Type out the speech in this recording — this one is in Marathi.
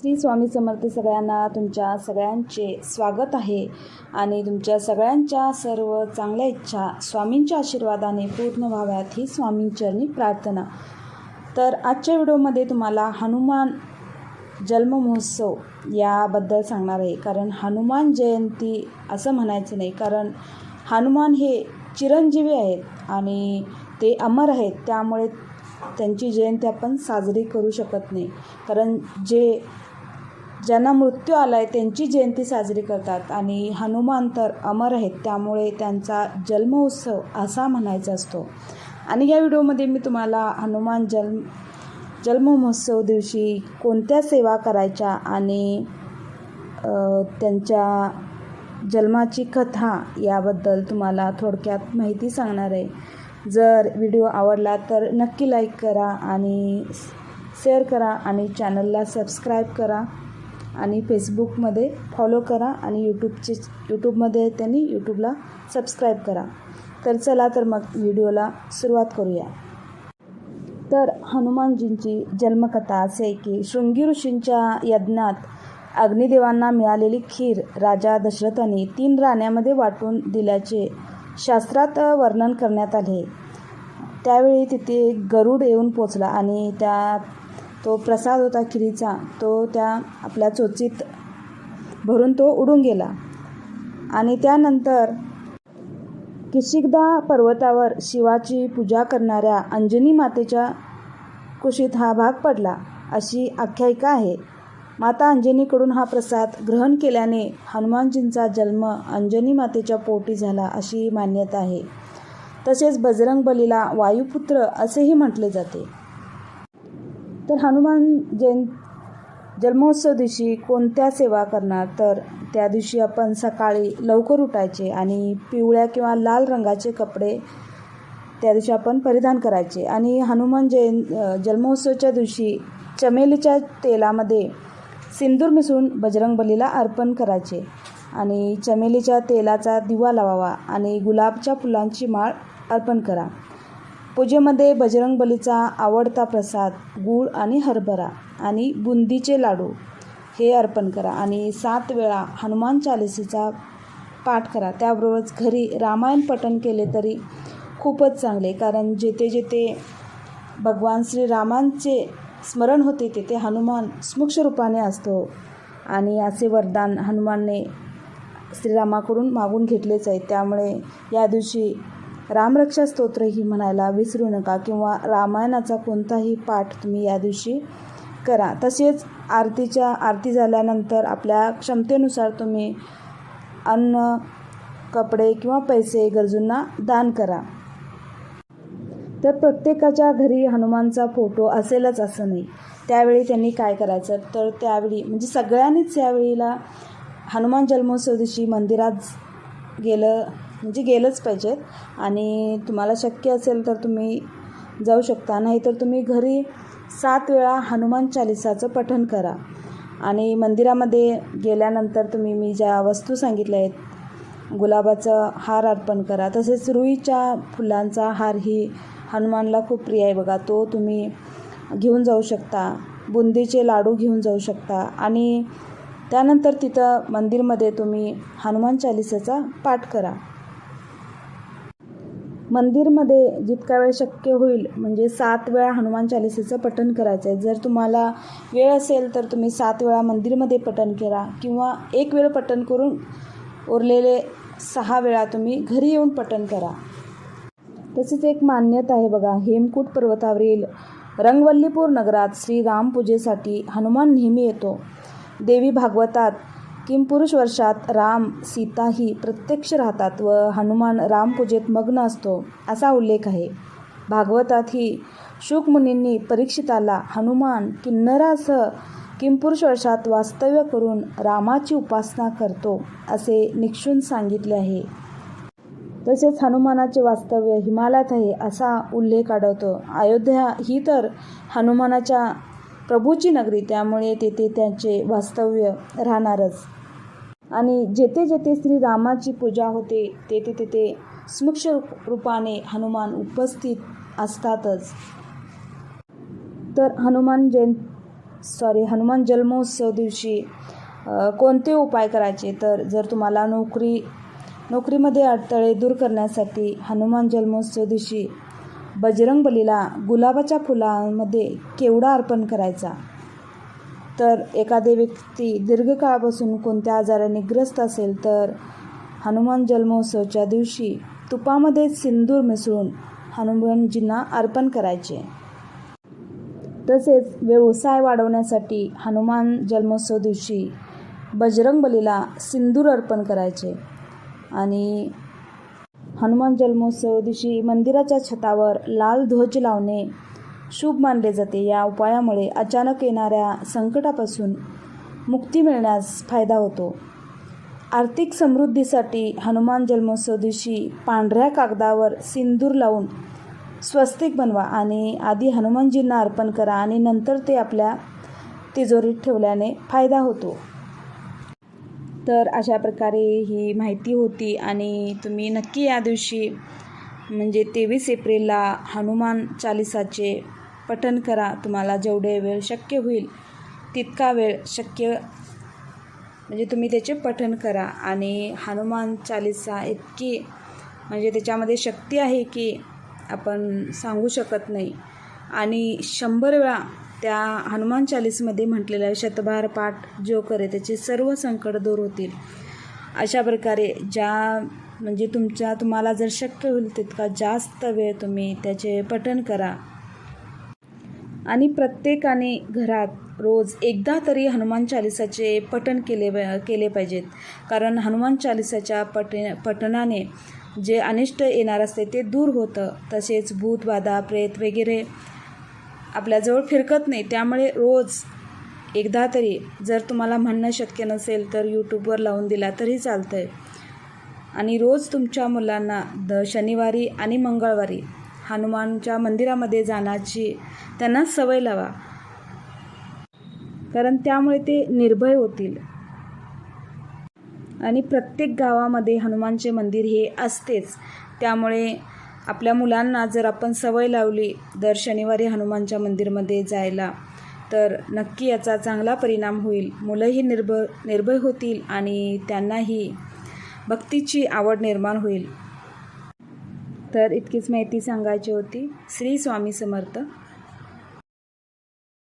श्री स्वामी समर्थ सगळ्यांना तुमच्या सगळ्यांचे स्वागत आहे. आणि तुमच्या सगळ्यांच्या सर्व चांगल्या इच्छा स्वामींच्या आशीर्वादाने पूर्ण व्हाव्यात ही स्वामींचरणी प्रार्थना. तर आजच्या व्हिडिओमध्ये तुम्हाला हनुमान जन्म महोत्सव याबद्दल सांगणार आहे. कारण हनुमान जयंती असं म्हणायचं नाही. कारण हनुमान हे चिरंजीवी आहेत आणि ते अमर आहेत. त्यामुळे त्यांची जयंती आपण साजरी करू शकत नाही. कारण जे ज्यांना मृत्यू आला आहे त्यांची जयंती साजरी करतात. आणि हनुमान तर अमर आहेत त्यामुळे त्यांचा जन्मोत्सव असा म्हणायचा असतो. आणि या व्हिडिओमध्ये मी तुम्हाला हनुमान जन्म जन्ममहोत्सव दिवशी कोणत्या सेवा करायच्या आणि त्यांच्या जन्माची कथा याबद्दल तुम्हाला थोडक्यात माहिती सांगणार आहे. जर व्हिडिओ आवडला तर नक्की लाईक करा आणि शेअर करा आणि चॅनलला सबस्क्राईब करा आणि फेसबुकमध्ये फॉलो करा आणि यूट्यूबचे यूट्यूबमध्ये त्यांनी यूट्यूबला सबस्क्राईब करा. तर चला तर मग व्हिडिओला सुरुवात करूया. तर हनुमानजींची जन्मकथा असे आहे की शृंगी ऋषींच्या यज्ञात अग्निदेवांना मिळालेली खीर राजा दशरथाने तीन राण्यामध्ये वाटून दिल्याचे शास्त्रात वर्णन करण्यात आले. त्यावेळी तिथे गरुड येऊन पोचला आणि त्या तो प्रसाद होता खिरीचा तो त्या आपल्या चोचीत भरून तो उडून गेला. आणि त्यानंतर किशिकदा पर्वतावर शिवाची पूजा करणाऱ्या अंजनी मातेच्या कुशीत हा भाग पडला अशी आख्यायिका आहे. माता अंजनीकडून हा प्रसाद ग्रहण केल्याने हनुमानजींचा जन्म अंजनी मातेच्या पोटी झाला अशी मान्यता आहे. तसेच बजरंग बलीला वायुपुत्र असेही म्हटले जाते. तर हनुमान जयं जन्मोत्सव दिवशी कोणत्या सेवा करणार? तर त्या दिवशी आपण सकाळी लवकर उठायचे आणि पिवळ्या किंवा लाल रंगाचे कपडे त्या दिवशी आपण परिधान करायचे. आणि हनुमान जयं जन्मोत्सवाच्या दिवशी चमेलीच्या तेलामध्ये सिंदूर मिसळून बजरंगबलीला अर्पण करायचे आणि चमेलीच्या तेलाचा दिवा लावावा आणि गुलाबच्या फुलांची माळ अर्पण करा. पूजेमध्ये बजरंगबलीचा आवडता प्रसाद गूळ आणि हरभरा आणि बुंदीचे लाडू हे अर्पण करा आणि सात वेळा हनुमान चालिसीचा पाठ करा. त्याबरोबरच घरी रामायण पठण केले तरी खूपच चांगले कारण जेथे जेथे भगवान श्रीरामांचे स्मरण होते तेथे हनुमान स्मुक्ष रूपाने असतो. आणि असे वरदान हनुमानने श्रीरामाकडून मागून घेतलेच आहे. त्यामुळे या दिवशी रामरक्षा स्तोत्रही म्हणायला विसरू नका किंवा रामायणाचा कोणताही पाठ तुम्ही या दिवशी करा. तसेच आरतीच्या आरती झाल्यानंतर आपल्या क्षमतेनुसार तुम्ही अन्न कपडे किंवा पैसे गरजूंना दान करा. तर प्रत्येकाच्या घरी हनुमानचा फोटो असेलच असं नाही. त्यावेळी त्यांनी काय करायचं? तर त्यावेळी म्हणजे सगळ्यांनीच यावेळीला हनुमान जन्मोत्सव दिवशी मंदिरात गेलं म्हणजे गेलंच पाहिजे आणि तुम्हाला शक्य असेल तर तुम्ही जाऊ शकता. नाही तर तुम्ही घरी सात वेळा हनुमान चालिसाचं पठण करा. आणि मंदिरामध्ये गेल्यानंतर तुम्ही मी ज्या वस्तू सांगितल्या आहेत गुलाबाचं हार अर्पण करा. तसेच रुईच्या फुलांचा हार ही हनुमानला खूप प्रिय आहे बघा. तो तुम्ही घेऊन जाऊ शकता. बुंदीचे लाडू घेऊन जाऊ शकता. आणि त्यानंतर तिथं मंदिरमध्ये तुम्ही हनुमान चालिसाचा पाठ करा. मंदिरमध्ये जितका वेळ शक्य होईल म्हणजे सात वेळा हनुमान चालिसेचं पठण करायचं आहे जर तुम्हाला वेळ असेल तर तुम्ही सात वेळा मंदिरमध्ये पठण करा किंवा एक वेळ पठण करून उरलेले सहा वेळा तुम्ही घरी येऊन पठण करा. तसेच एक मान्यता आहे बघा हेमकूट पर्वतावरील रंगवल्लीपूर नगरात श्रीराम पूजेसाठी हनुमान नेहमी येतो. देवी भागवतात किमपुरुष वर्षात राम सीता ही प्रत्यक्ष राहतात व हनुमान रामपूजेत मग्न असतो असा उल्लेख आहे. भागवतात ही शुकमुनींनी परीक्षिताला हनुमान किन्नरासह किमपुरुष वर्षात वास्तव्य करून रामाची उपासना करतो असे निक्षून सांगितले आहे. तसेच हनुमानाचे वास्तव्य हिमालयात आहे असा उल्लेख आढळतो. अयोध्या ही तर हनुमानाच्या प्रभूची नगरी त्यामुळे तेथे त्यांचे वास्तव्य राहणारच. आणि जेथे जेथे श्रीरामाची पूजा होते तेथे तेथे स्मक्ष रूपाने हनुमान उपस्थित असतातच. तर हनुमान जयं सॉरी हनुमान जन्मोत्सव दिवशी कोणते उपाय करायचे? तर जर तुम्हाला नोकरी नोकरीमध्ये अडथळे दूर करण्यासाठी हनुमान जन्मोत्सव दिवशी बजरंग बलीला गुलाबाच्या फुलांमध्ये केवडा अर्पण करायचा? तर एखादी व्यक्ती दीर्घकाळापासून कोणत्या आजाराने ग्रस्त असेल तर हनुमान जन्मोत्सवच्या दिवशी तुपामध्ये सिंदूर मिसळून हनुमानजींना अर्पण करायचे. तसेच व्यवसाय वाढवण्यासाठी हनुमान जन्मोत्सव दिवशी बजरंग बलीला सिंदूर अर्पण करायचे. आणि हनुमान जन्मोत्सव दिवशी मंदिराच्या छतावर लाल ध्वज लावणे शुभ मानले जाते. या उपायामुळे अचानक येणाऱ्या संकटापासून मुक्ती मिळण्यास फायदा होतो. आर्थिक समृद्धीसाठी हनुमान जन्मोत्सव दिवशी पांढऱ्या कागदावर सिंदूर लावून स्वस्तिक बनवा आणि आधी हनुमानजींना अर्पण करा आणि नंतर ते आपल्या तिजोरीत ठेवल्याने फायदा होतो. तर अशा प्रकारे ही माहिती होती आणि तुम्ही नक्की या दिवशी म्हणजे तेवीस एप्रिलला हनुमान चालिसाचे पठन करा. तुम्हाला जेवढे वेळ शक्य होईल तितका वेळ शक्य म्हणजे तुम्ही त्याचे पठण करा. आणि हनुमान चालिसा इतकी म्हणजे त्याच्यामध्ये शक्ती आहे की आपण सांगू शकत नाही. आणि शंभर वेळा त्या हनुमान चालीसमध्ये म्हटलेला शतभार पाठ जो करे त्याचे सर्व संकट दूर होतील. अशा प्रकारे ज्या म्हणजे तुमच्या तुम्हाला जर शक्य होईल तितका जास्त वेळ तुम्ही त्याचे पठण करा. आणि प्रत्येकाने घरात रोज एकदा तरी हनुमान चालिसाचे पठण केले केले पाहिजेत. कारण हनुमान चालिसाच्या पठ पठणाने जे अनिष्ट येणार असते ते दूर होतं. तसेच भूत बाधा प्रेत वगैरे आपल्याजवळ फिरकत नाही. त्यामुळे रोज एकदा तरी जर तुम्हाला म्हणणं शक्य नसेल तर यूट्यूबवर लावून दिला तरी चालतं आहे आणि रोज तुमच्या मुलांना द शनिवारी आणि मंगळवारी हनुमानच्या मंदिरामध्ये जाण्याची त्यांना सवय लावा. कारण त्यामुळे ते निर्भय होतील. आणि प्रत्येक गावामध्ये हनुमानचे मंदिर हे असतेच. त्यामुळे आपल्या मुलांना जर आपण सवय लावली दर शनिवारी हनुमानच्या मंदिरमध्ये जायला तर नक्की याचा चांगला परिणाम होईल. मुलंही निर्भ निर्भय होतील आणि त्यांनाही भक्तीची आवड निर्माण होईल. तर इतकीच माहिती सांगायची होती. श्री स्वामी समर्थ.